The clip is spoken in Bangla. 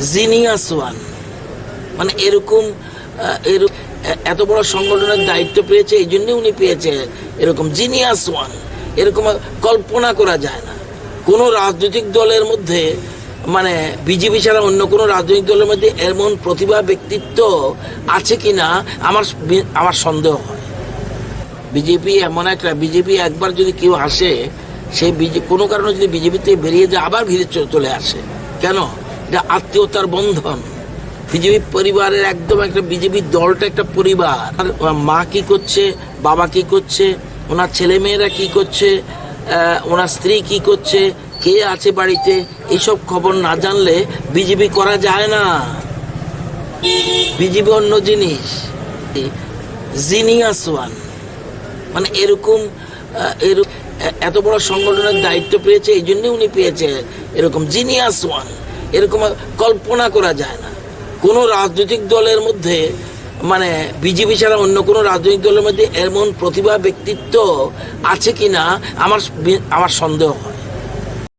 জিনিয়াস ওয়ান মানে এরকম এর- এত বড় সংগঠনের দায়িত্ব পেয়েছে, এই জন্যে উনি পেয়েছে এরকম জিনিয়াস ওয়ান এরকম কল্পনা করা যায় না। কোনো রাজনৈতিক দলের মধ্যে মানে বিজেপি ছাড়া অন্য কোনো রাজনৈতিক দলের মধ্যে এমন প্রতিভা, ব্যক্তিত্ব আছে কি না আমার আমার সন্দেহ হয়। বিজেপি এমন একটা, বিজেপি একবার যদি কেউ আসে সেই কোনো কারণে যদি বিজেপিতে বেরিয়ে যায়, আবার ভিড়ে চলে আসে। কেন? এটা আত্মীয়তার বন্ধন। বিজেপি পরিবারের একদম একটা বিজেপি দলটা একটা পরিবার। মা কি করছে, বাবা কি করছে, ওনার ছেলে মেয়েরা কি করছে ওনার স্ত্রী কি করছে, কে আছে বাড়িতে এইসব খবর না জানলে বিজেপি করা যায় না। বিজেপি অন্য জিনিস। Genius one. মানে এরকম এর এত বড় সংগঠনের দায়িত্ব পেয়েছে, এই জন্যই উনি পেয়েছে এরকম। Genius one. এরকম কল্পনা করা যায় না। কোনো রাজনৈতিক দলের মধ্যে মানে বিজেপি ছাড়া অন্য কোনো রাজনৈতিক দলের মধ্যে এমন প্রতিভা, ব্যক্তিত্ব আছে কি না আমার আমার সন্দেহ হয়।